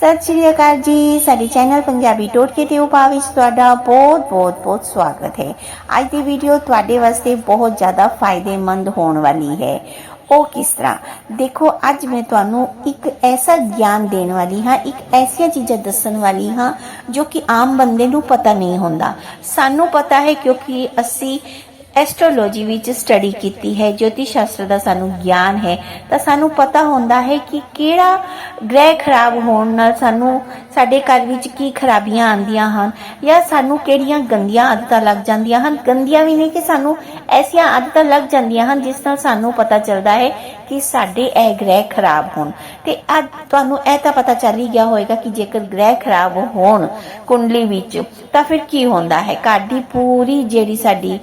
ਸਤਿ ਸ਼੍ਰੀ ਅਕਾਲ ਜੀ। ਸਾਡੇ ਚੈਨਲ ਪੰਜਾਬੀ ਟੋਟਕੇ ਤੇ ਉਪਾਅ ਵਿੱਚ ਤੁਹਾਡਾ ਬਹੁਤ ਬਹੁਤ ਬਹੁਤ ਸਵਾਗਤ ਹੈ। ਅੱਜ ਦੀ ਵੀਡੀਓ ਤੁਹਾਡੇ ਵਾਸਤੇ ਬਹੁਤ ਜ਼ਿਆਦਾ ਫਾਇਦੇਮੰਦ ਹੋਣ ਵਾਲੀ ਹੈ। ਉਹ ਕਿਸ ਤਰ੍ਹਾਂ? ਦੇਖੋ, ਅੱਜ ਮੈਂ ਤੁਹਾਨੂੰ ਇੱਕ ਐਸਾ ਗਿਆਨ ਦੇਣ ਵਾਲੀ ਹਾਂ, ਇੱਕ ਐਸੀਆਂ ਚੀਜ਼ਾਂ ਦੱਸਣ ਵਾਲੀ ਹਾਂ ਜੋ ਕਿ ਆਮ ਬੰਦੇ ਨੂੰ ਪਤਾ ਨਹੀਂ ਹੁੰਦਾ। ਸਾਨੂੰ ਪਤਾ ਹੈ ਕਿਉਂਕਿ ਅਸੀਂ ਐਸਟ੍ਰੋਲੋਜੀ ਵਿੱਚ ਸਟੱਡੀ ਕੀਤੀ ਹੈ ਜੋਤਿਸ਼ ਸ਼ਾਸਤਰ ਦਾ ਸਾਨੂੰ ਗਿਆਨ ਹੈ, ਤਾਂ ਸਾਨੂੰ ਪਤਾ ਹੁੰਦਾ ਹੈ ਕਿ ਕਿਹੜਾ ਗ੍ਰਹਿ ਖਰਾਬ ਹੋਣ ਨਾਲ ਸਾਨੂੰ ਸਾਡੇ ਘਰ ਵਿੱਚ ਕੀ ਖਰਾਬੀਆਂ ਆਉਂਦੀਆਂ ਹਨ ਜਾਂ ਸਾਨੂੰ ਕਿਹੜੀਆਂ ਗੰਦੀਆਂ ਆਦਤਾਂ ਲੱਗ ਜਾਂਦੀਆਂ ਹਨ। ਗੰਦੀਆਂ ਵੀ ਨਹੀਂ ਕਿ ਸਾਨੂੰ ਐਸੀਆਂ ਆਦਤਾਂ ਲੱਗ ਜਾਂਦੀਆਂ ਹਨ ਜਿਸ ਨਾਲ ਸਾਨੂੰ ਪਤਾ ਚੱਲਦਾ ਹੈ ਕਿ ਸਾਡੇ ਇਹ ਗ੍ਰਹਿ ਖਰਾਬ ਹੋਣ। ਤੇ ਅੱਜ ਤੁਹਾਨੂੰ ਇਹ ਤਾਂ ਪਤਾ ਚੱਲ ਹੀ ਗਿਆ ਹੋਵੇਗਾ ਕਿ ਜੇਕਰ ਗ੍ਰਹਿ ਖਰਾਬ ਹੋਣ ਕੁੰਡਲੀ ਵਿੱਚ ਤਾਂ ਫਿਰ ਕੀ ਹੁੰਦਾ ਹੈ? ਘਰ ਦੀ ਪੂਰੀ ਜਿਹੜੀ ਸਾਡੀ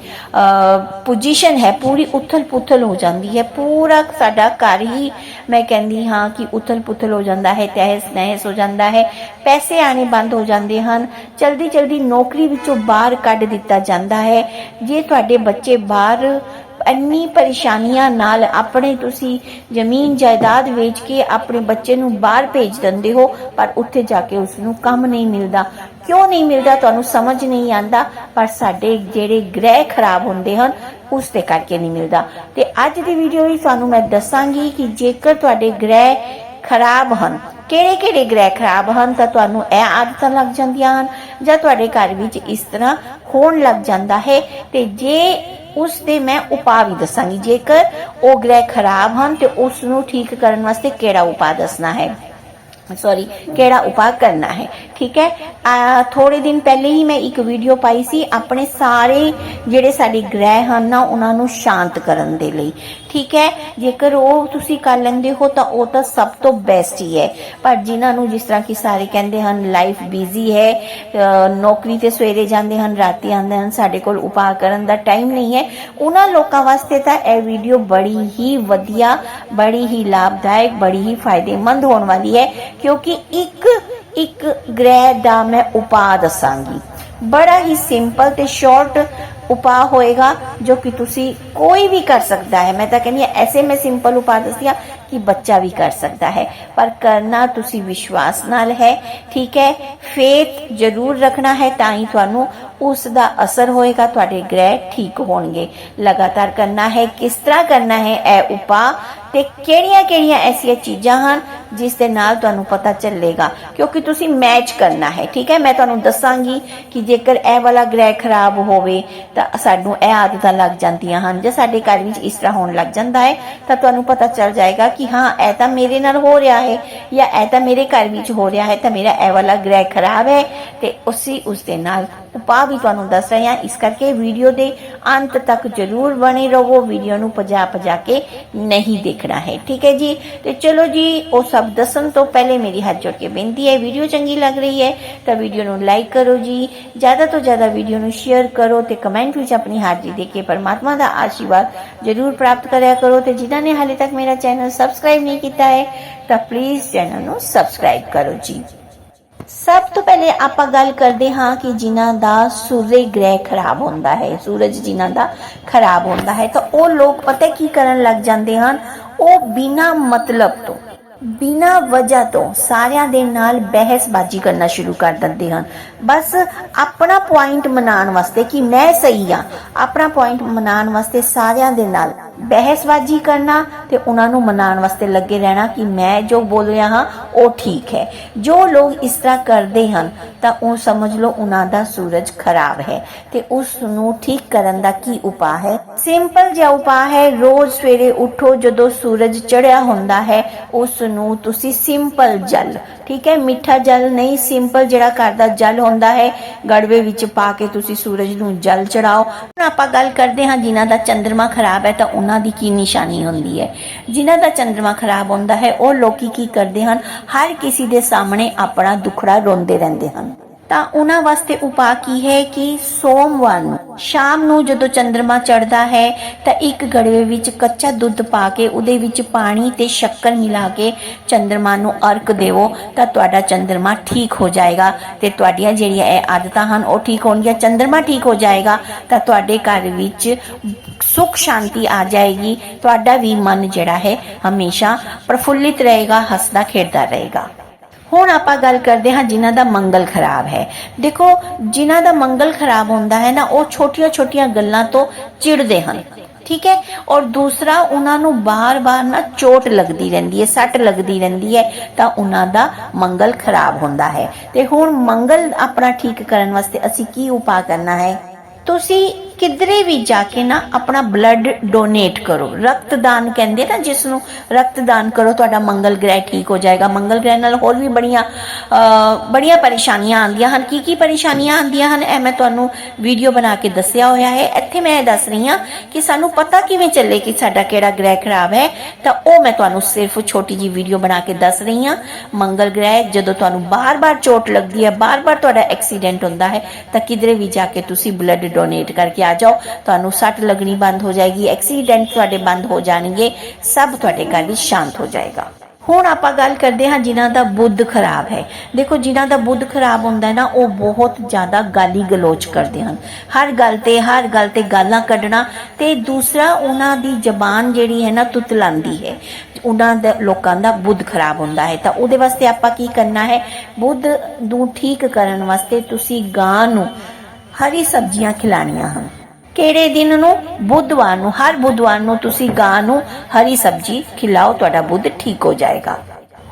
ਪੋਜੀਸ਼ਨ ਹੈ, ਪੂਰੀ ਉਥਲ ਪੁਥਲ ਹੋ ਜਾਂਦੀ ਹੈ। ਪੂਰਾ ਸਾਡਾ ਘਰ ਹੀ ਮੈਂ ਕਹਿੰਦੀ ਹਾਂ ਕਿ ਉਥਲ ਪੁਥਲ ਹੋ ਜਾਂਦਾ ਹੈ ਤਹਿਸ ਨਹਿਸ ਹੋ ਜਾਂਦਾ ਹੈ, ਪੈਸੇ ਆਣੇ ਬੰਦ ਹੋ ਜਾਂਦੇ ਹਨ। ਜਲਦੀ ਜਲਦੀ ਨੌਕਰੀ ਵਿੱਚੋਂ ਬਾਹਰ ਕੱਢ ਦਿੱਤਾ ਜਾਂਦਾ ਹੈ। ਜੇ ਤੁਹਾਡੇ ਬੱਚੇ ਬਾਹਰ ਇੰਨੀ ਪਰੇਸ਼ਾਨੀਆਂ ਨਾਲ ਆਪਣੇ ਤੁਸੀਂ ਜ਼ਮੀਨ ਜਾਇਦਾਦ ਵੇਚ ਕੇ ਆਪਣੇ ਬੱਚੇ ਨੂੰ ਬਾਹਰ ਭੇਜ ਦਿੰਦੇ ਹੋ, ਪਰ ਉੱਥੇ ਜਾ ਕੇ ਉਸ ਨੂੰ ਕੰਮ ਨਹੀਂ ਮਿਲਦਾ। ਕਿਉਂ ਨਹੀਂ ਮਿਲਦਾ? ਤੁਹਾਨੂੰ ਸਮਝ ਨਹੀਂ ਆਂਦਾ। ਪਰ ਸਾਡੇ ਜਿਹੜੇ ਗ੍ਰਹਿ ਖਰਾਬ ਹੁੰਦੇ ਹਨ, ਉਸ ਦੇ ਕਰਕੇ ਨਹੀਂ ਮਿਲਦਾ। ਤੇ ਅੱਜ ਦੀ ਵੀਡੀਓ ਵਿੱਚ ਤੁਹਾਨੂੰ ਮੈਂ ਦੱਸਾਂਗੀ ਕਿ ਜੇਕਰ ਤੁਹਾਡੇ ਗ੍ਰਹਿ ਖਰਾਬ ਹਨ ਕਿਹੜੇ ਕਿਹੜੇ ਗ੍ਰਹਿ ਖਰਾਬ ਹਨ, ਤਾਂ ਤੁਹਾਨੂੰ ਇਹ ਆਦਤਾਂ ਲੱਗ ਜਾਂਦੀਆਂ ਹਨ, ਜਾਂ ਤੁਹਾਡੇ ਘਰ ਵਿੱਚ ਇਸ ਤਰ੍ਹਾਂ ਹੋਣ ਲੱਗ ਜਾਂਦਾ ਹੈ। ਤੇ ਜੇ ਉਸ ਦੇ ਮੈਂ ਉਪਾਅ ਵੀ ਦੱਸਾਂਗੀ। ਜੇਕਰ ਉਹ ਗ੍ਰਹਿ ਖਰਾਬ ਹਨ, ਤੇ ਉਸ ਨੂੰ ਠੀਕ ਕਰਨ ਵਾਸਤੇ ਕਿਹੜਾ ਉਪਾਅ ਦੱਸਣਾ ਹੈ? ਸੌਰੀ ਕਿਹੜਾ ਉਪਾਅ ਕਰਨਾ ਹੈ? ਠੀਕ ਹੈ? ਥੋੜੇ ਦਿਨ ਪਹਿਲੇ ਹੀ ਮੈਂ ਇੱਕ ਵੀਡੀਓ ਪਾਈ ਸੀ ਆਪਣੇ ਸਾਰੇ ਜਿਹੜੇ ਸਾਡੇ ਗ੍ਰਹਿ ਹਨ ਨਾ, ਉਹਨਾਂ ਨੂੰ ਸ਼ਾਂਤ ਕਰਨ ਦੇ ਲਈ। ਠੀਕ ਹੈ। ਜੇਕਰ ਉਹ ਤੁਸੀਂ ਕਰ ਲੈਂਦੇ ਹੋ ਤਾਂ ਉਹ ਤਾਂ ਸਭ ਤੋਂ ਬੈਸਟ ਹੀ ਹੈ। ਪਰ ਜਿਨ੍ਹਾਂ ਨੂੰ ਜਿਸ ਤਰ੍ਹਾਂ ਕਿ ਸਾਰੇ ਕਹਿੰਦੇ ਹਨ ਲਾਈਫ ਬਿਜ਼ੀ ਹੈ ਨੌਕਰੀ ਤੇ ਸਵੇਰੇ ਜਾਂਦੇ ਹਨ, ਰਾਤੀ ਆਉਂਦੇ ਹਨ, ਸਾਡੇ ਕੋਲ ਉਪਾਅ ਕਰਨ ਦਾ ਟਾਈਮ ਨਹੀਂ ਹੈ। ਉਹਨਾਂ ਲੋਕਾਂ ਵਾਸਤੇ ਤਾਂ ਇਹ ਵੀਡੀਓ ਬੜੀ ਹੀ ਵਧੀਆ, ਬੜੀ ਹੀ ਲਾਭਦਾਇਕ, ਬੜੀ ਹੀ ਫਾਇਦੇਮੰਦ ਹੋਣ ਵਾਲੀ ਹੈ। ਕਿਉਂਕਿ ਇੱਕ ਇੱਕ ਗ੍ਰਹਿ ਦਾ ਮੈਂ ਉਪਾਅ ਦੱਸਾਂਗੀ। ਬੜਾ ਹੀ ਸਿੰਪਲ ਤੇ ਸ਼ਾਰਟ ਉਪਾਅ ਹੋਏਗਾ ਜੋ ਕਿ ਤੁਸੀਂ ਕੋਈ ਵੀ ਕਰ ਸਕਦਾ ਹੈ। ਮੈਂ ਤਾਂ ਕਹਿੰਦੀ ਹਾਂ, ਐਸੇ ਮੈਂ ਸਿੰਪਲ ਉਪਾਅ ਦੱਸਿਆ ਕਿ ਬੱਚਾ ਵੀ ਕਰ ਸਕਦਾ ਹੈ। ਪਰ ਕਰਨਾ ਤੁਸੀਂ ਵਿਸ਼ਵਾਸ ਨਾਲ ਹੈ, ਠੀਕ ਹੈ? ਫੇਥ ਜ਼ਰੂਰ ਰੱਖਣਾ ਹੈ ਤਾਂ ਹੀ ਤੁਹਾਨੂੰ ਉਸ ਦਾ ਅਸਰ ਹੋਏਗਾ, ਤੁਹਾਡੇ ਗ੍ਰਹਿ ਠੀਕ ਹੋਣਗੇ। ਲਗਾਤਾਰ ਕਰਨਾ ਹੈ, ਕਿਸ ਤਰ੍ਹਾਂ ਕਰਨਾ ਹੈ, ਇਹ ਉਪਾਅ ਤੇ ਕਿਹੜੀਆਂ-ਕਿਹੜੀਆਂ ਐਸੀਆਂ ਚੀਜ਼ਾਂ ਹਨ ਜਿਸ ਦੇ ਨਾਲ ਤੁਹਾਨੂੰ ਪਤਾ ਚੱਲੇਗਾ? ਕਿਉਂਕਿ ਤੁਸੀਂ ਮੈਚ ਕਰਨਾ ਹੈ, ਠੀਕ ਹੈ? ਮੈਂ ਤੁਹਾਨੂੰ ਦੱਸਾਂਗੀ ਕਿ ਜੇਕਰ ਇਹ ਵਾਲਾ ਗ੍ਰਹਿ ਖਰਾਬ ਹੋਵੇ, ਤਾਂ ਸਾਨੂੰ ਇਹ ਆਦਤਾਂ ਲੱਗ ਜਾਂਦੀਆਂ ਹਨ। ਜੇ ਸਾਡੇ ਘਰ ਵਿੱਚ ਇਸ ਤਰ੍ਹਾਂ ਹੋਣ ਲੱਗ ਜਾਂਦਾ ਹੈ, ਤਾਂ ਤੁਹਾਨੂੰ ਪਤਾ ਚੱਲ ਜਾਏਗਾ ਕਿ ਹਾਂ, ਇਹ ਤਾਂ ਮੇਰੇ ਨਾਲ ਹੋ ਰਿਹਾ ਹੈ ਜਾਂ ਇਹ ਤਾਂ ਮੇਰੇ ਘਰ ਵਿੱਚ ਹੋ ਰਿਹਾ ਹੈ, ਤਾਂ ਮੇਰਾ ਇਹ ਵਾਲਾ ਗ੍ਰਹਿ ਖਰਾਬ ਹੈ। ਤੇ ਉਸੇ ਉਸ ਦੇ ਨਾਲ ਉਪਾਅ ਵੀ ਤੁਹਾਨੂੰ ਦੱਸ ਰਹੇ ਹਾਂ। ਇਸ ਕਰਕੇ ਵੀਡੀਓ ਦੇ ਅੰਤ ਤੱਕ ਜਰੂਰ ਬਣੇ ਰਹੋ। ਵੀਡੀਓ ਨੂੰ ਭਜਾ ਭਜਾ ਕੇ ਨਹੀਂ ਦੇਖਣਾ। ਹੈ। ਠੀਕ ਹੈ ਜੀ? ਤੇ ਚਲੋ ਜੀ, ਉਹ ਸਭ ਦੱਸਣ ਤੋਂ ਪਹਿਲੇ ਮੇਰੀ ਹੱਥ ਜੋੜ ਕੇ ਬੇਨਤੀ ਹੈ, ਵੀਡੀਓ ਚੰਗੀ ਲੱਗ ਰਹੀ ਹੈ ਤਾਂ ਵੀਡੀਓ ਨੂੰ ਲਾਈਕ ਕਰੋ ਜੀ। ਜ਼ਿਆਦਾ ਤੋਂ ਜ਼ਿਆਦਾ ਵੀਡੀਓ ਨੂੰ ਸ਼ੇਅਰ ਕਰੋ ਤੇ ਕਮੈਂਟ ਵਿੱਚ ਆਪਣੀ ਹਾਜ਼ਰੀ ਦੇ ਕੇ ਪਰਮਾਤਮਾ ਦਾ ਆਸ਼ੀਰਵਾਦ ਜਰੂਰ ਪ੍ਰਾਪਤ ਕਰਿਆ ਕਰੋ ਤੇ ਜਿਨ੍ਹਾਂ ਨੇ ਹਾਲੇ ਤੱਕ ਮੇਰਾ ਚੈਨਲ ਸਬਸਕ੍ਰਾਈਬ ਨਹੀਂ ਕੀਤਾ ਹੈ, ਤਾਂ ਪਲੀਜ਼ ਚੈਨਲ ਨੂੰ ਸਬਸਕ੍ਰਾਈਬ ਕਰੋ ਜੀ। ਸਭ ਤੋਂ ਪਹਿਲੇ ਆਪਾਂ ਗੱਲ ਕਰਦੇ ਹਾਂ ਕਿ ਜਿਨ੍ਹਾਂ ਦਾ ਸੂਰਜ ਗ੍ਰਹਿ ਖਰਾਬ ਹੁੰਦਾ ਹੈ, ਸੂਰਜ ਜਿਨ੍ਹਾਂ ਦਾ ਖਰਾਬ ਹੁੰਦਾ ਹੈ, ਤਾਂ ਉਹ ਲੋਕ ਪਤਾ ਕੀ ਕਰਨ ਲੱਗ ਜਾਂਦੇ ਹਨ? ਉਹ ਬਿਨਾ ਮਤਲਬ ਤੋਂ, ਬਿਨਾ ਵਜ੍ਹਾ ਤੋਂ ਸਾਰਿਆਂ ਦੇ ਨਾਲ ਬਹਿਸਬਾਜ਼ੀ ਕਰਨਾ ਸ਼ੁਰੂ ਕਰ ਦਿੰਦੇ ਹਨ। ਬਸ ਆਪਣਾ ਪੁਆਇੰਟ ਮਨਾਉਣ ਵਾਸਤੇ ਕਿ ਮੈਂ ਸਹੀ ਆ ਆਪਣਾ ਪੁਆਇੰਟ ਮਨਾਉਣ ਵਾਸਤੇ ਸਾਰਿਆਂ ਦੇ ਨਾਲ। ਬਹਿਸਬਾਜ਼ੀ ਕਰਨਾ ਤੇ ਉਹਨਾਂ ਨੂੰ ਮਨਾਉਣ ਵਾਸਤੇ ਲੱਗੇ ਰਹਿਣਾ ਕਿ ਮੈਂ ਜੋ ਬੋਲ ਰਿਹਾ ਹਾਂ, ਉਹ ਠੀਕ ਹੈ। ਜੋ ਲੋਕ ਇਸ ਤਰ੍ਹਾਂ ਕਰਦੇ ਹਨ, ਤਾਂ ਉਹ ਸਮਝ ਲਓ ਉਹਨਾਂ ਦਾ ਸੂਰਜ ਖਰਾਬ ਹੈ ਤੇ ਉਸ ਨੂੰ ਠੀਕ ਕਰਨ ਦਾ ਕੀ ਉਪਾਅ ਹੈ? ਸਿੰਪਲ ਜਿਹਾ ਉਪਾਅ ਹੈ, ਰੋਜ਼ ਸਵੇਰੇ ਉਠੋ ਜਦੋਂ ਸੂਰਜ ਚੜਿਆ ਹੁੰਦਾ ਹੈ, ਉਸ ਨੂੰ ਤੁਸੀਂ ਸਿੰਪਲ ਜਲ, ਠੀਕ ਹੈ? ਮਿੱਠਾ ਜਲ ਨਹੀਂ, ਸਿੰਪਲ ਜਿਹੜਾ ਘਰ ਦਾ ਜਲ ਹੁੰਦਾ ਹੈ, ਗੜਵੇ ਵਿੱਚ ਪਾ ਕੇ ਤੁਸੀਂ ਸੂਰਜ ਨੂੰ ਜਲ ਚੜਾਓ ਹੁਣ ਆਪਾਂ ਗੱਲ ਕਰਦੇ ਹਾਂ ਜਿਨ੍ਹਾਂ ਦਾ ਚੰ드ਰਮਾ ਖਰਾਬ ਹੈ, ਤਾਂ ਉਹਨਾਂ ਦੀ ਕੀ ਨਿਸ਼ਾਨੀ ਹੁੰਦੀ ਹੈ। ਜਿਨ੍ਹਾਂ ਦਾ ਚੰਦਰਮਾ ਖਰਾਬ ਹੁੰਦਾ ਹੈ, ਉਹ ਲੋਕੀ ਕੀ ਕਰਦੇ ਹਨ? ਹਰ ਕਿਸੇ ਦੇ ਸਾਹਮਣੇ ਆਪਣਾ ਦੁਖੜਾ ਰੋਂਦੇ ਰਹਿੰਦੇ ਹਨ। ਤਾਂ ਉਹਨਾਂ ਵਾਸਤੇ ਉਪਾਅ ਕੀ ਹੈ ਕਿ ਸੋਮਵਾਰ ਨੂੰ ਸ਼ਾਮ ਨੂੰ ਜਦੋਂ ਚੰਦਰਮਾ ਚੜਦਾ ਹੈ ਤਾਂ ਇੱਕ ਗੜਵੇ ਵਿੱਚ ਕੱਚਾ ਦੁੱਧ ਪਾ ਕੇ ਉਹਦੇ ਵਿੱਚ ਪਾਣੀ ਤੇ ਸ਼ੱਕਰ ਮਿਲਾ ਕੇ ਚੰਦਰਮਾ ਨੂੰ ਅਰਕ ਦੇਵੋ ਤਾਂ ਤੁਹਾਡਾ ਚੰਦਰਮਾ ਠੀਕ ਹੋ ਜਾਏਗਾ ਤੇ ਤੁਹਾਡੀਆਂ ਜਿਹੜੀਆਂ ਇਹ ਆਦਤਾਂ ਹਨ ਉਹ ਠੀਕ ਹੋਣਗੀਆਂ। ਚੰਦਰਮਾ ਠੀਕ ਹੋ ਜਾਏਗਾ ਤਾਂ ਤੁਹਾਡੇ ਘਰ ਵਿੱਚ ਸੁੱਖ ਸ਼ਾਂਤੀ ਆ ਜਾਏਗੀ। ਤੁਹਾਡਾ ਵੀ ਮਨ ਜਿਹੜਾ ਹੈ ਹਮੇਸ਼ਾ ਪ੍ਰਫੁੱਲਿਤ ਰਹੇਗਾ, ਹੱਸਦਾ ਖੇਡਦਾ ਰਹੇਗਾ। ਹੁਣ ਆਪਾਂ ਗੱਲ ਕਰਦੇ ਹਾਂ ਜਿਨ੍ਹਾਂ ਦਾ ਮੰਗਲ ਖਰਾਬ ਹੈ। ਦੇਖੋ, ਜਿਨ੍ਹਾਂ ਦਾ ਮੰਗਲ ਖਰਾਬ ਹੁੰਦਾ ਹੈ ਨਾ, ਉਹ ਛੋਟੀਆਂ-ਛੋਟੀਆਂ ਗੱਲਾਂ ਤੋਂ ਚਿੜਦੇ ਹਨ, ਠੀਕ ਹੈ? ਔਰ ਦੂਸਰਾ, ਉਹਨਾਂ ਨੂੰ ਬਾਰ-ਬਾਰ ਨਾ ਚੋਟ ਲੱਗਦੀ ਰਹਿੰਦੀ ਹੈ, ਸੱਟ ਲੱਗਦੀ ਰਹਿੰਦੀ ਹੈ, ਤਾਂ ਉਹਨਾਂ ਦਾ ਮੰਗਲ ਖਰਾਬ ਹੁੰਦਾ ਹੈ। ਤੇ ਹੁਣ ਮੰਗਲ ਆਪਣਾ ਠੀਕ ਕਰਨ ਵਾਸਤੇ ਅਸੀਂ ਕੀ ਉਪਾਅ ਕਰਨਾ ਹੈ? ਤੁਸੀਂ ਕਿਧਰੇ ਵੀ ਜਾ ਕੇ ਨਾ ਆਪਣਾ ਬਲੱਡ ਡੋਨੇਟ ਕਰੋ। ਰਕਤਦਾਨ ਕਹਿੰਦੇ ਨਾ ਜਿਸ ਨੂੰ ਰਕਤਦਾਨ ਕਰੋ, ਤੁਹਾਡਾ ਮੰਗਲ ਗ੍ਰਹਿ ਠੀਕ ਹੋ ਜਾਏਗਾ। ਮੰਗਲ ਗ੍ਰਹਿ ਨਾਲ ਹੋਰ ਵੀ ਬੜੀਆਂ ਬੜੀਆਂ ਪਰੇਸ਼ਾਨੀਆਂ ਆਉਂਦੀਆਂ ਹਨ। ਕੀ ਕੀ ਪਰੇਸ਼ਾਨੀਆਂ ਆਉਂਦੀਆਂ ਹਨ? ਇਹ ਮੈਂ ਤੁਹਾਨੂੰ ਵੀਡੀਓ ਬਣਾ ਕੇ ਦੱਸਿਆ ਹੋਇਆ ਹੈ। ਇੱਥੇ ਮੈਂ ਇਹ ਦੱਸ ਰਹੀ ਹਾਂ ਕਿ ਸਾਨੂੰ ਪਤਾ ਕਿਵੇਂ ਚੱਲੇ ਕਿ ਸਾਡਾ ਕਿਹੜਾ ਗ੍ਰਹਿ ਖਰਾਬ ਹੈ। ਤਾਂ ਉਹ ਮੈਂ ਤੁਹਾਨੂੰ ਸਿਰਫ ਛੋਟੀ ਜੀ ਵੀਡੀਓ ਬਣਾ ਕੇ ਦੱਸ ਰਹੀ ਹਾਂ। ਮੰਗਲ ਗ੍ਰਹਿ, ਜਦੋਂ ਤੁਹਾਨੂੰ ਬਾਰ-ਬਾਰ ਚੋਟ ਲੱਗਦੀ ਹੈ, ਬਾਰ-ਬਾਰ ਤੁਹਾਡਾ ਐਕਸੀਡੈਂਟ ਹੁੰਦਾ ਹੈ, ਤਾਂ ਕਿਧਰੇ ਵੀ ਜਾ ਕੇ ਤੁਸੀਂ ਬਲੱਡ ਡੋਨੇਟ ਕਰਕੇ ਆ ਜਾਓ। ਤੁਹਾਨੂੰ ਸੱਟ ਲੱਗਣੀ ਬੰਦ ਹੋ ਜਾਏਗੀ ਐਕਸੀਡੈਂਟ ਤੁਹਾਡੇ ਬੰਦ ਹੋ ਜਾਣਗੇ, ਸਭ ਤੁਹਾਡੇ ਘਰ ਵਿੱਚ ਸ਼ਾਂਤ ਹੋ ਜਾਏਗਾ। ਹੁਣ ਆਪਾਂ ਗੱਲ ਕਰਦੇ ਹਾਂ ਜਿਨ੍ਹਾਂ ਦਾ ਬੁੱਧ ਖਰਾਬ ਹੈ। ਦੇਖੋ, ਜਿਨ੍ਹਾਂ ਦਾ ਬੁੱਧ ਖਰਾਬ ਹੁੰਦਾ ਹੈ ਨਾ, ਉਹ ਬਹੁਤ ਜ਼ਿਆਦਾ ਗਾਲੀ ਗਲੋਚ ਕਰਦੇ ਹਨ। ਹਰ ਗੱਲ ਤੇ, ਹਰ ਗੱਲ ਤੇ ਗਾਲਾਂ ਕੱਢਣਾ ਤੇ ਦੂਸਰਾ, ਉਹਨਾਂ ਦੀ ਜ਼ਬਾਨ ਜਿਹੜੀ ਹੈ ਨਾ, ਤੁਤਲਾਂਦੀ ਹੈ। ਉਹਨਾਂ ਦਾ, ਲੋਕਾਂ ਦਾ ਬੁੱਧ ਖਰਾਬ ਹੁੰਦਾ ਹੈ। ਤਾਂ ਉਹਦੇ ਵਾਸਤੇ ਆਪਾਂ ਕੀ ਕਰਨਾ ਹੈ? ਬੁੱਧ ਨੂੰ ਠੀਕ ਕਰਨ ਵਾਸਤੇ ਤੁਸੀਂ ਗਾਂ ਨੂੰ ਹਰੀ ਸਬਜ਼ੀਆਂ ਖਿਲਾਣੀਆਂ ਹਨ। ਕਿਹੜੇ ਦਿਨ ਨੂੰ? ਬੁੱਧਵਾਰ ਨੂੰ। ਹਰ ਬੁੱਧਵਾਰ ਨੂੰ ਤੁਸੀਂ ਗਾਂ ਨੂੰ ਹਰੀ ਸਬਜ਼ੀ ਖਿਲਾਓ, ਤੁਹਾਡਾ ਬੁੱਧ ਠੀਕ ਹੋ ਜਾਏਗਾ।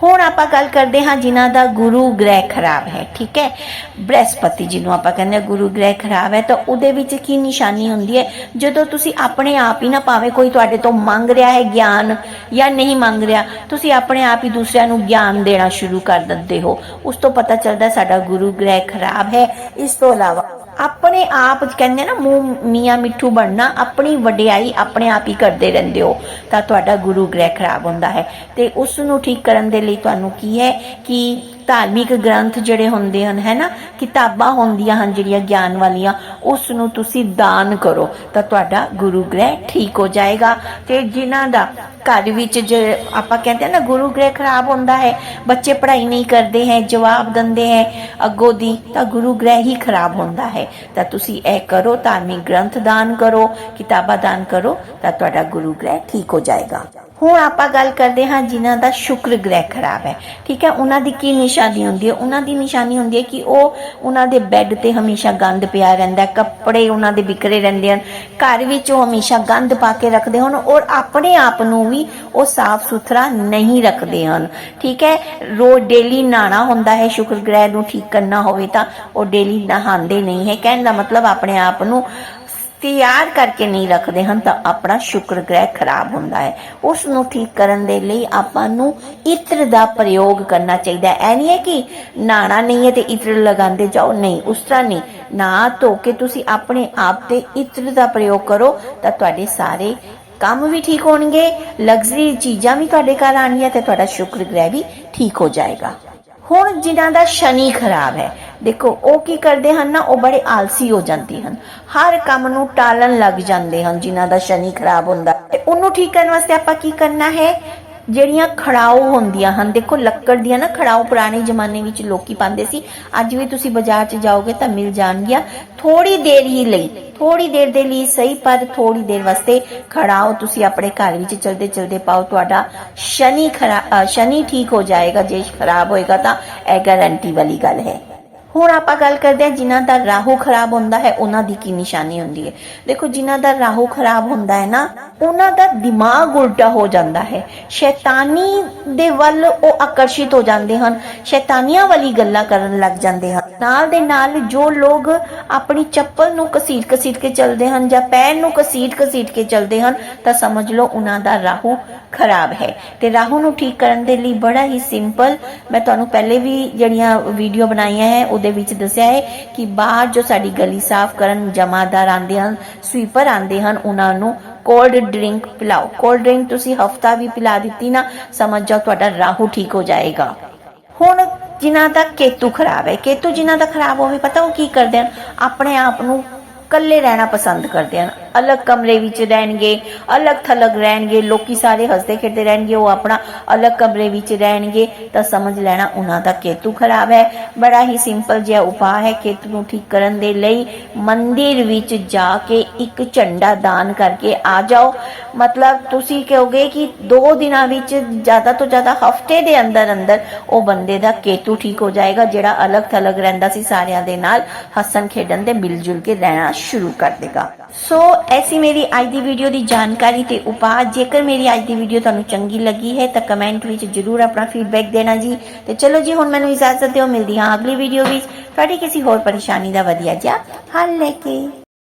ਹੁਣ ਆਪਾਂ ਗੱਲ ਕਰਦੇ ਹਾਂ ਜਿਨ੍ਹਾਂ ਦਾ ਗੁਰੂ ਗ੍ਰਹਿ ਖਰਾਬ ਹੈ, ਠੀਕ ਹੈ? ਬ੍ਰਹਸਪਤੀ ਜਿਹਨੂੰ ਆਪਾਂ ਕਹਿੰਦੇ ਗੁਰੂ ਗ੍ਰਹਿ ਖਰਾਬ ਹੈ, ਤਾਂ ਉਹਦੇ ਵਿੱਚ ਕੀ ਨਿਸ਼ਾਨੀ ਹੁੰਦੀ ਹੈ? ਜਦੋਂ ਤੁਸੀਂ ਆਪਣੇ ਆਪ ਹੀ ਨਾ ਭਾਵੇਂ ਕੋਈ ਤੁਹਾਡੇ ਤੋਂ ਮੰਗ ਰਿਹਾ ਹੈ ਗਿਆਨ ਜਾਂ ਨਹੀਂ ਮੰਗ ਰਿਹਾ, ਤੁਸੀਂ ਆਪਣੇ ਆਪ ਹੀ ਦੂਸਰਿਆਂ ਨੂੰ ਗਿਆਨ ਦੇਣਾ ਸ਼ੁਰੂ ਕਰ ਦਿੰਦੇ ਹੋ। ਉਸ ਤੋਂ ਪਤਾ ਚੱਲਦਾ ਸਾਡਾ ਗੁਰੂ ਗ੍ਰਹਿ ਖਰਾਬ ਹੈ। ਇਸ ਤੋਂ ਇਲਾਵਾ ਆਪਣੇ ਆਪ ਕਹਿੰਦੇ ਨਾ, ਮੂੰਹ ਮੀਆਂ ਮਿੱਠੂ ਬਣਨਾ, ਆਪਣੀ ਵਡਿਆਈ ਆਪਣੇ ਆਪ ਹੀ ਕਰਦੇ ਰਹਿੰਦੇ ਹੋ, ਤਾਂ ਤੁਹਾਡਾ ਗੁਰੂ ਗ੍ਰਹਿ ਖਰਾਬ ਹੁੰਦਾ ਹੈ। ਤੇ ਉਸ ਨੂੰ ਠੀਕ ਕਰਨ ਦੇ ਲਈ ਤੁਹਾਨੂੰ ਕੀ ਹੈ ਕਿ ਧਾਰਮਿਕ ਗ੍ਰੰਥ ਜਿਹੜੇ ਹੁੰਦੇ ਹਨ ਹੈ ਨਾ ਕਿਤਾਬਾਂ ਹੁੰਦੀਆਂ ਹਨ ਜਿਹੜੀਆਂ ਗਿਆਨ ਵਾਲੀਆਂ ਉਸ ਨੂੰ ਤੁਸੀਂ ਦਾਨ ਕਰੋ, ਤਾਂ ਤੁਹਾਡਾ ਗੁਰੂ ਗ੍ਰਹਿ ਠੀਕ ਹੋ ਜਾਏਗਾ। ਤੇ ਜਿਨ੍ਹਾਂ ਦਾ ਘਰ ਵਿੱਚ ਜੇ ਆਪਾਂ ਕਹਿੰਦੇ ਨਾ, ਗੁਰੂ ਗ੍ਰਹਿ ਖਰਾਬ ਹੁੰਦਾ ਹੈ, ਬੱਚੇ ਪੜ੍ਹਾਈ ਨਹੀਂ ਕਰਦੇ ਹੈ, ਜਵਾਬ ਦਿੰਦੇ ਹੈ, ਅੱਗੋਂ ਦੀ ਤਾਂ ਗੁਰੂ ਗ੍ਰਹਿ ਹੀ ਖਰਾਬ ਹੁੰਦਾ ਹੈ। ਤਾਂ ਤੁਸੀਂ ਇਹ ਕਰੋ, ਧਾਰਮਿਕ ਗ੍ਰੰਥ ਦਾਨ ਕਰੋ, ਕਿਤਾਬਾਂ ਦਾਨ ਕਰੋ, ਤਾਂ ਤੁਹਾਡਾ ਗੁਰੂ ਗ੍ਰਹਿ ਠੀਕ ਹੋ ਜਾਏਗਾ। ਹੁਣ ਆਪਾਂ ਗੱਲ ਕਰਦੇ ਹਾਂ ਜਿਨ੍ਹਾਂ ਦਾ ਸ਼ੁਕਰ ਗ੍ਰਹਿ ਖਰਾਬ ਹੈ। ਠੀਕ ਹੈ? ਉਹਨਾਂ ਦੀ ਕੀ ਨਿਸ਼ਾਨੀ ਹੁੰਦੀ ਹੈ? ਉਹਨਾਂ ਦੀ ਨਿਸ਼ਾਨੀ ਹੁੰਦੀ ਹੈ ਕਿ ਉਹ ਉਹਨਾਂ ਦੇ ਬੈੱਡ ਤੇ ਹਮੇਸ਼ਾ ਗੰਦ ਪਿਆ ਰਹਿੰਦਾ ਕੱਪੜੇ ਉਹਨਾਂ ਦੇ ਬਿਖਰੇ ਰਹਿੰਦੇ ਹਨ। ਘਰ ਵਿੱਚ ਉਹ ਹਮੇਸ਼ਾ ਗੰਦ ਪਾ ਕੇ ਰੱਖਦੇ ਹਨ ਔਰ ਆਪਣੇ ਆਪ ਨੂੰ ਵੀ ਉਹ ਸਾਫ਼ ਸੁਥਰਾ ਨਹੀਂ ਰੱਖਦੇ ਹਨ। ਠੀਕ ਹੈ? ਰੋਜ਼ ਡੇਲੀ ਨਹਾਣਾ ਹੁੰਦਾ ਹੈ ਸ਼ੁਕਰ ਗ੍ਰਹਿ ਨੂੰ ਠੀਕ ਕਰਨਾ ਹੋਵੇ ਤਾਂ। ਉਹ ਡੇਲੀ ਨਹਾਉਂਦੇ ਨਹੀਂ ਹੈ। ਕਹਿਣ ਦਾ ਮਤਲਬ ਆਪਣੇ ਆਪ ਨੂੰ ਤਿਆਰ ਕਰਕੇ ਨਹੀਂ ਰੱਖਦੇ ਹਨ ਤਾਂ ਆਪਣਾ ਸ਼ੁਕਰ ਗ੍ਰਹਿ ਖਰਾਬ ਹੁੰਦਾ ਹੈ। ਉਸ ਨੂੰ ਠੀਕ ਕਰਨ ਦੇ ਲਈ ਆਪਾਂ ਨੂੰ ਇਤਰ ਦਾ ਪ੍ਰਯੋਗ ਕਰਨਾ ਚਾਹੀਦਾ ਹੈ। ਇਹ ਨਹੀਂ ਹੈ ਕਿ ਨਾਣਾ ਨਹੀਂ ਹੈ ਤੇ ਇਤਰ ਲਗਾਉਂਦੇ ਜਾਓ। ਨਹੀਂ, ਉਸ ਤਰ੍ਹਾਂ ਨਹੀਂ। ਨਾ ਧੋ ਕੇ ਤੁਸੀਂ ਆਪਣੇ ਆਪ ਤੇ ਇਤਰ ਦਾ ਪ੍ਰਯੋਗ ਕਰੋ ਤਾਂ ਤੁਹਾਡੇ ਸਾਰੇ ਕੰਮ ਵੀ ਠੀਕ ਹੋਣਗੇ, ਲਗਜ਼ਰੀ ਚੀਜ਼ਾਂ ਵੀ ਤੁਹਾਡੇ ਘਰ ਆਣਗੀਆਂ ਤੇ ਤੁਹਾਡਾ ਸ਼ੁਕਰ ਗ੍ਰਹਿ ਵੀ ਠੀਕ ਹੋ ਜਾਏਗਾ। ਹੁਣ ਜਿਨ੍ਹਾਂ ਦਾ ਸ਼ਨੀ ਖਰਾਬ ਹੈ, ਦੇਖੋ, ਉਹ ਕੀ ਕਰਦੇ ਹਨ ਨਾ, ਉਹ ਬੜੇ ਆਲਸੀ ਹੋ ਜਾਂਦੇ ਹਨ। ਹਰ ਕੰਮ ਨੂੰ ਟਾਲਣ ਲੱਗ ਜਾਂਦੇ ਹਨ ਜਿਨ੍ਹਾਂ ਦਾ ਸ਼ਨੀ ਖਰਾਬ ਹੁੰਦਾ ਤੇ ਉਹਨੂੰ ਠੀਕ ਕਰਨ ਵਾਸਤੇ ਆਪਾਂ ਕੀ ਕਰਨਾ ਹੈ? ਜਿਹੜੀਆਂ ਖੜਾਓ ਹੁੰਦੀਆਂ ਹਨ, ਦੇਖੋ ਲੱਕੜ ਦੀਆਂ ਨਾ ਖੜਾਓ ਪੁਰਾਣੇ ਜ਼ਮਾਨੇ ਵਿੱਚ ਲੋਕੀ ਪਾਉਂਦੇ ਸੀ, ਅੱਜ ਵੀ ਤੁਸੀਂ ਬਾਜ਼ਾਰ 'ਚ ਜਾਓਗੇ ਤਾਂ ਮਿਲ ਜਾਣਗੀਆਂ। ਥੋੜੀ ਦੇਰ ਹੀ ਲਈ ਥੋੜੀ ਦੇਰ ਦੇ ਲਈ ਸਹੀ ਪਰ ਥੋੜੀ ਦੇਰ ਵਾਸਤੇ ਖੜਾਓ ਤੁਸੀਂ ਆਪਣੇ ਘਰ ਵਿੱਚ ਚਲਦੇ ਚਲਦੇ ਪਾਓ, ਤੁਹਾਡਾ ਸ਼ਨੀ ਖਰਾ ਸ਼ਨੀ ਠੀਕ ਹੋ ਜਾਏਗਾ, ਜੇ ਖਰਾਬ ਹੋਏਗਾ ਤਾਂ ਇਹ ਗਾਰੰਟੀ ਵਾਲੀ ਗੱਲ ਹੈ। ਹੁਣ ਆਪਾਂ ਗੱਲ ਕਰਦੇ ਹਾਂ ਜਿਨ੍ਹਾਂ ਦਾ ਰਾਹੂ ਖਰਾਬ ਹੁੰਦਾ ਹੈ, ਉਹਨਾਂ ਦੀ ਕੀ ਨਿਸ਼ਾਨੀ ਹੁੰਦੀ ਹੈ। ਦੇਖੋ, ਜਿਨ੍ਹਾਂ ਦਾ ਰਾਹੂ ਖਰਾਬ ਹੁੰਦਾ ਹੈ ਨਾ, ਉਹਨਾਂ ਦਾ ਦਿਮਾਗ ਉਲਟਾ ਹੋ ਜਾਂਦਾ ਹੈ। ਸ਼ੈਤਾਨੀ ਦੇ ਵੱਲ ਉਹ ਆਕਰਸ਼ਿਤ ਹੋ ਜਾਂਦੇ ਹਨ, ਸ਼ੈਤਾਨੀਆਂ ਵਾਲੀ ਗੱਲਾਂ ਕਰਨ ਲੱਗ ਜਾਂਦੇ ਹਨ। ਨਾਲ ਦੇ ਨਾਲ ਜੋ ਲੋਕ ਆਪਣੀ ਚੱਪਲ ਨੂੰ ਕਸੀਟ ਕਸੀਟ ਕੇ ਚੱਲਦੇ ਹਨ ਜਾਂ ਪੈਰ ਨੂੰ ਕਸੀਟ ਕਸੀਟ ਕੇ ਚੱਲਦੇ ਹਨ, ਤਾਂ ਸਮਝ ਲਓ ਉਹਨਾਂ ਦਾ ਰਾਹੂ ਖਰਾਬ ਹੈ। ਤੇ ਰਾਹੂ ਨੂੰ ਠੀਕ ਕਰਨ ਦੇ ਲਈ ਬੜਾ ਹੀ ਸਿੰਪਲ ਮੈਂ ਤੁਹਾਨੂੰ ਪਹਿਲੇ ਵੀ ਜਿਹੜੀਆਂ ਵੀਡੀਓ ਬਣਾਈਆਂ ਹੈ, ਉਹਦੇ ਵਿੱਚ ਦੱਸਿਆ ਹੈ ਕਿ ਬਾਹਰ ਜੋ ਸਾਡੀ ਗਲੀ ਸਾਫ਼ ਕਰਨ ਜਮਾਦਾਰ ਆਂਦੇ ਹਨ ਸਵੀਪਰ ਆਂਦੇ ਹਨ, ਉਹਨਾਂ ਨੂੰ ਕੋਲਡ ਡਰਿੰਕ ਪਿਲਾਓ। ਕੋਲਡ ਡਰਿੰਕ ਤੁਸੀਂ ਹਫਤਾ ਵੀ ਪਿਲਾ ਦਿੱਤੀ ਨਾ, ਸਮਝ ਜਾਓ ਤੁਹਾਡਾ ਰਾਹੂ ਠੀਕ ਹੋ ਜਾਏਗਾ। ਹੁਣ ਜਿਨ੍ਹਾਂ ਦਾ ਕੇਤੂ ਖਰਾਬ ਹੈ, ਕੇਤੂ ਜਿਨ੍ਹਾਂ ਦਾ ਖਰਾਬ ਹੋਵੇ, ਪਤਾ ਉਹ ਕੀ ਕਰਦੇ ਹਨ? ਆਪਣੇ ਆਪ ਨੂੰ ਇਕੱਲੇ ਰਹਿਣਾ ਪਸੰਦ ਕਰਦੇ ਹਨ। ਅਲੱਗ ਕਮਰੇ ਵਿੱਚ ਰਹਿਣਗੇ, ਅਲੱਗ ਥਲੱਗ ਰਹਿਣਗੇ, ਲੋਕੀ ਸਾਰੇ ਹੱਸਦੇ ਖੇਡਦੇ ਰਹਿਣਗੇ, ਉਹ ਆਪਣਾ ਅਲੱਗ ਕਮਰੇ ਵਿੱਚ ਰਹਿਣਗੇ, ਤਾਂ ਸਮਝ ਲੈਣਾ ਉਹਨਾਂ ਦਾ ਕੇਤੂ ਖਰਾਬ ਹੈ। ਬੜਾ ਹੀ ਸਿੰਪਲ ਜਿਹਾ ਉਪਾਅ ਹੈ ਕੇਤੂ ਨੂੰ ਠੀਕ ਕਰਨ ਦੇ ਲਈ। ਮੰਦਿਰ ਵਿੱਚ ਜਾ ਕੇ ਇੱਕ ਝੰਡਾ ਦਾਨ ਕਰਕੇ ਆ ਜਾਓ। ਮਤਲਬ ਤੁਸੀਂ ਕਹੋਗੇ ਕਿ 2 ਦਿਨਾਂ ਵਿੱਚ ਜ਼ਿਆਦਾ ਤੋਂ ਜ਼ਿਆਦਾ ਹਫ਼ਤੇ ਦੇ ਅੰਦਰ ਅੰਦਰ ਉਹ ਬੰਦੇ ਦਾ ਕੇਤੂ ਠੀਕ ਹੋ ਜਾਏਗਾ, ਜਿਹੜਾ ਅਲੱਗ ਥਲੱਗ ਰਹਿੰਦਾ ਸੀ ਸਾਰਿਆਂ ਦੇ ਨਾਲ ਹੱਸਣ ਖੇਡਣ ਤੇ ਮਿਲ ਜੁਲ ਕੇ ਰਹਿਣਾ ਸ਼ੁਰੂ ਕਰ ਦੇਗਾ। ਸੋ ਐਸੀ ਮੇਰੀ ਅੱਜ ਦੀ ਵੀਡੀਓ ਦੀ ਜਾਣਕਾਰੀ ਤੇ ਉਪਾਅ। ਜੇਕਰ ਮੇਰੀ ਅੱਜ ਦੀ ਵੀਡੀਓ ਤੁਹਾਨੂੰ ਚੰਗੀ ਲੱਗੀ ਹੈ, ਤਾਂ ਕਮੈਂਟ ਵਿੱਚ ਜਰੂਰ ਆਪਣਾ ਫੀਡਬੈਕ ਦੇਣਾ ਜੀ। ਤੇ ਚਲੋ ਜੀ, ਹੁਣ ਮੈਨੂੰ ਇਜਾਜ਼ਤ ਦਿਓ, ਮਿਲਦੀ ਹਾਂ ਅਗਲੀ ਵੀਡੀਓ ਵਿੱਚ। ਤੁਹਾਡੀ ਕਿਸੇ ਹੋਰ ਪਰੇਸ਼ਾਨੀ ਦਾ ਵਧੀਆ ਜਿਹਾ ਹੱਲ ਲੈ ਕੇ।